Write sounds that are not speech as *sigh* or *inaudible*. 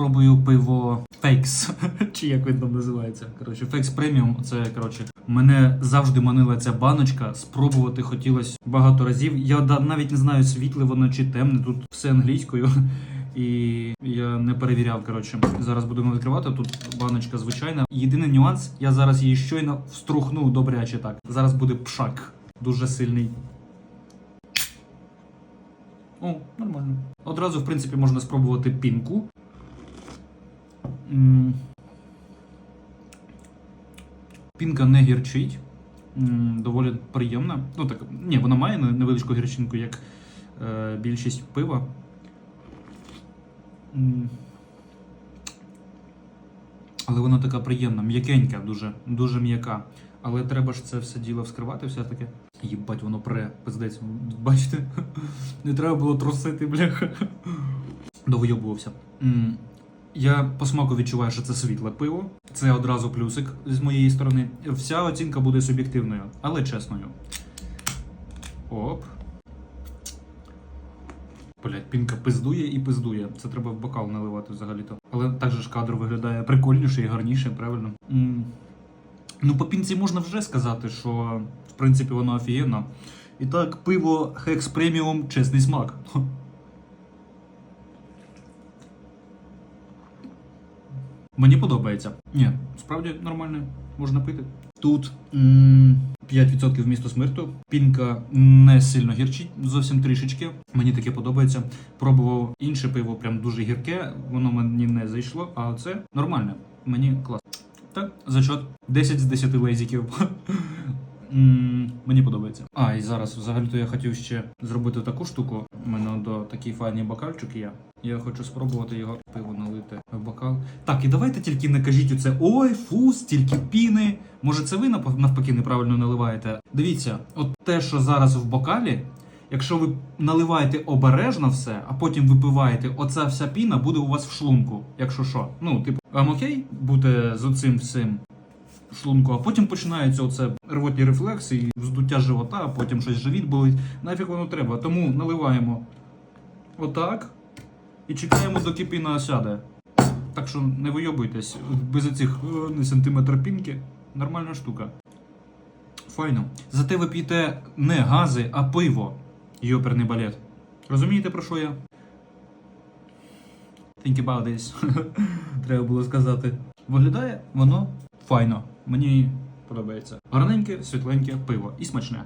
спробую пиво Фейкс, *laughs* чи як він там називається. Коротше, Фейкс преміум. Це коротше, мене завжди манила ця баночка. Спробувати хотілося багато разів. Я навіть не знаю, світле воно чи темне. Тут все англійською. *laughs* І я не перевіряв. Коротше, зараз будемо відкривати. Тут баночка звичайна. Єдиний нюанс, я зараз її щойно вструхнув добряче так. Зараз буде пшак. Дуже сильний. О, нормально. Одразу, в принципі, можна спробувати пінку. Пінка не гірчить. Доволі приємна. Ну так, ні, вона має невеличку гірчинку, як е, більшість пива. Але вона така приємна, м'якенька, дуже, дуже м'яка. Але треба ж це все діло вскривати все-таки. Їбать, воно пре, пиздець. Бачите? *laughs* Не треба було трусити, бляха. Довйобувався. М, Я по смаку відчуваю, що це світле пиво. Це одразу плюсик з моєї сторони. Вся оцінка буде суб'єктивною, але чесною. Оп. Блять, пінка пиздує і пиздує. Це треба в бокал наливати взагалі-то. Але так же ж кадр виглядає прикольніше і гарніше, правильно? М. Ну, по пінці можна вже сказати, що в принципі воно офігенно. І так, пиво Hex Premium чесний смак. Мені подобається. Ні, справді нормально, можна пити. Тут м, 5% вмісту смирту. Пінка не сильно гірчить, зовсім трішечки. Мені таке подобається. Пробував інше пиво, прям дуже гірке, воно мені не зайшло, а це нормально. Мені класно. Так, зачот. 10 з 10 лейзиків. *laughs* Мені подобається. А, і зараз взагалі-то я хотів ще зробити таку штуку. У мене до такий файний бокальчик є. Я хочу спробувати його пиво налити в бокал. Так, і давайте тільки не кажіть оце ой, фу, стільки піни. Може, це ви навпаки неправильно наливаєте? Дивіться, от те, що зараз в бокалі, якщо ви наливаєте обережно все, а потім випиваєте, оця вся піна буде у вас в шлунку, якщо що. Ну, типу, вам окей бути з оцим всім шлунку, а потім починається оце рвотні рефлекси і вздуття живота, а потім щось живіт болить. Нафіг воно треба. Тому наливаємо отак і чекаємо, доки піна осяде. Так що не вийобуйтесь без цих не сантиметр пінки. Нормальна штука. Файно. Зате ви п'єте не гази, а пиво. Йоперний балет. Розумієте, про що я? Think about this. *laughs* Треба було сказати. Виглядає воно файно. Мені подобається. Гарненьке, світленьке пиво і смачне.